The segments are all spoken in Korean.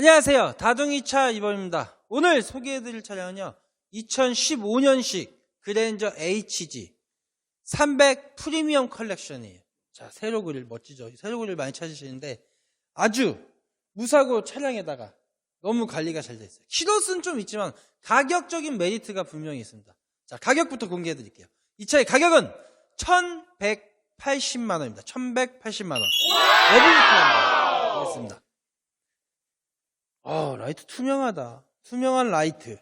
안녕하세요. 다둥이차 이범입니다. 오늘 소개해드릴 차량은요. 2015년식 그랜저 HG 300 프리미엄 컬렉션이에요. 자, 세로 그릴 멋지죠? 세로 그릴 많이 찾으시는데 아주 무사고 차량에다가 너무 관리가 잘 돼 있어요. 키로수는 좀 있지만 가격적인 메리트가 분명히 있습니다. 자, 가격부터 공개해 드릴게요. 이 차의 가격은 1180만 원입니다. 1180만 원. 에블리트입니다. 되겠습니다. 어, 라이트 투명하다. 투명한 라이트.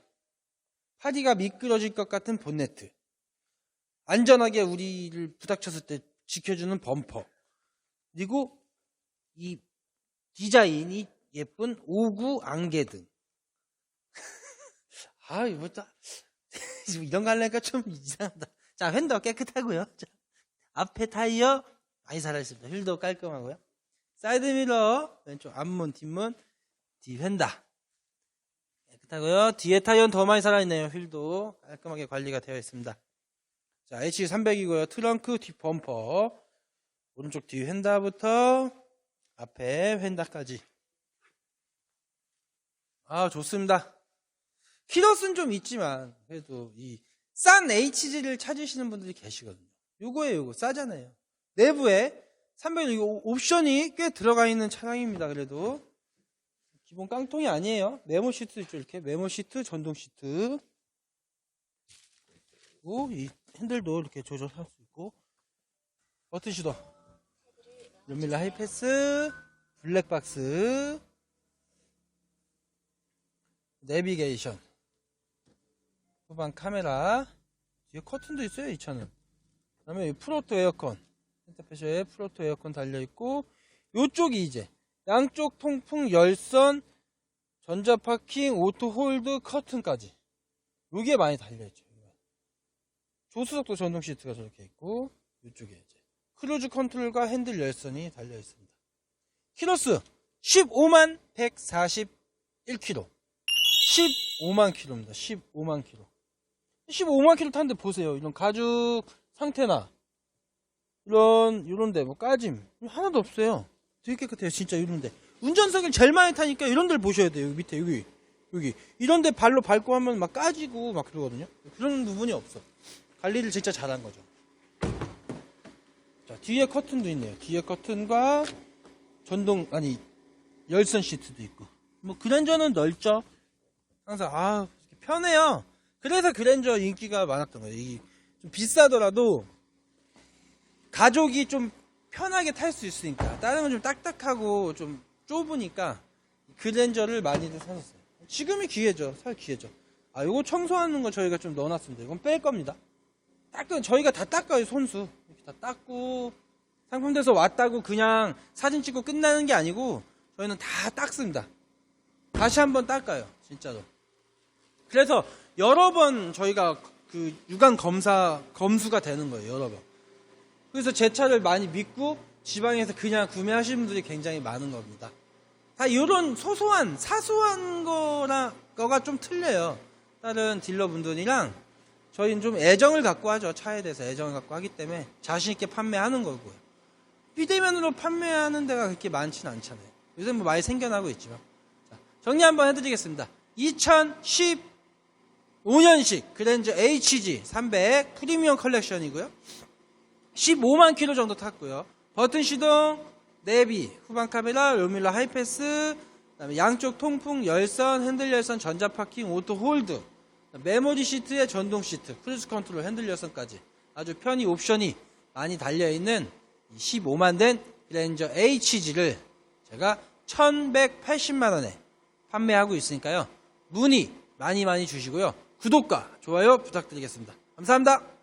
파디가 미끄러질 것 같은 본네트. 안전하게 우리를 부닥쳤을 때 지켜주는 범퍼. 그리고 이 디자인이 예쁜 오구 안개등. 아, 이거 다 이런 거 하려니까 좀 이상하다. 자, 휀더 깨끗하고요. 자, 앞에 타이어 많이 살아있습니다. 휠도 깔끔하고요. 사이드미러, 왼쪽 앞문, 뒷문, 뒤휀다. 깨끗하고요. 뒤에 타이어는 더 많이 살아있네요. 휠도 깔끔하게 관리가 되어 있습니다. 자, H300이고요. 트렁크 뒷 범퍼. 오른쪽 뒤 휀다부터 앞에 휀다까지. 아, 좋습니다. 키로수는 좀 있지만 그래도 이 싼 HG를 찾으시는 분들이 계시거든요. 요거예요, 요거 싸잖아요. 내부에 300 이거 옵션이 꽤 들어가 있는 차량입니다. 그래도 기본 깡통이 아니에요. 메모 시트 있죠, 이렇게 메모 시트, 전동 시트. 그리고 이 핸들도 이렇게 조절할 수 있고 버튼 시도 룸밀라 하이패스, 블랙박스, 내비게이션, 후방 카메라, 뒤에 커튼도 있어요, 이 차는. 그 다음에 프로토 에어컨, 센터페셔에 프로토 에어컨 달려있고, 요쪽이 이제, 양쪽 통풍 열선, 전자 파킹, 오토 홀드, 커튼까지. 요게 많이 달려있죠. 조수석도 전동 시트가 저렇게 있고, 요쪽에 이제, 크루즈 컨트롤과 핸들 열선이 달려 있습니다. 키로수 15만 141km. 15만 킬로입니다. 15만 킬로. 15만 킬로 탔는데 보세요. 이런 가죽 상태나 이런 이런 데 뭐 까짐 하나도 없어요. 되게 깨끗해요. 진짜 이런데 운전석을 제일 많이 타니까 이런 데를 보셔야 돼요. 밑에 여기 여기 이런 데 발로 밟고 하면 막 까지고 막 그러거든요. 그런 부분이 없어. 관리를 진짜 잘한 거죠. 자 뒤에 커튼도 있네요. 뒤에 커튼과 전동 아니 열선 시트도 있고 뭐 그랜저는 넓죠. 항상 아 편해요. 그래서 그랜저 인기가 많았던 거예요. 이 좀 비싸더라도 가족이 좀 편하게 탈 수 있으니까 다른 건 좀 딱딱하고 좀 좁으니까 그랜저를 많이들 사셨어요. 지금이 기회죠. 살 기회죠. 아 요거 청소하는 거 저희가 좀 넣어놨습니다. 이건 뺄 겁니다. 닦은 저희가 다 닦아요 손수 이렇게 다 닦고 상품돼서 왔다고 그냥 사진 찍고 끝나는 게 아니고 저희는 다 닦습니다. 다시 한번 닦아요. 진짜로. 그래서 여러 번 저희가 그 유관 검사 검수가 되는 거예요. 여러 번. 그래서 제 차를 많이 믿고 지방에서 그냥 구매하시는 분들이 굉장히 많은 겁니다. 다 이런 소소한 사소한 거라 거가 좀 틀려요. 다른 딜러분들이랑 저희는 좀 애정을 갖고 하죠. 차에 대해서 애정을 갖고 하기 때문에 자신 있게 판매하는 거고요. 비대면으로 판매하는 데가 그렇게 많지는 않잖아요. 요새 뭐 많이 생겨나고 있지만. 자, 정리 한번 해드리겠습니다. 2015년식 그랜저 HG 300 프리미엄 컬렉션이고요. 15만 킬로 정도 탔고요. 버튼 시동, 내비, 후방 카메라, 로밀러 하이패스, 그다음에 양쪽 통풍, 열선, 핸들 열선, 전자 파킹, 오토 홀드, 메모리 시트에 전동 시트, 크루즈 컨트롤, 핸들 열선까지 아주 편의 옵션이 많이 달려 있는 15만 된 그랜저 HG를 제가 1,180만 원에 판매하고 있으니까요. 문의 많이 많이 주시고요. 구독과 좋아요 부탁드리겠습니다. 감사합니다.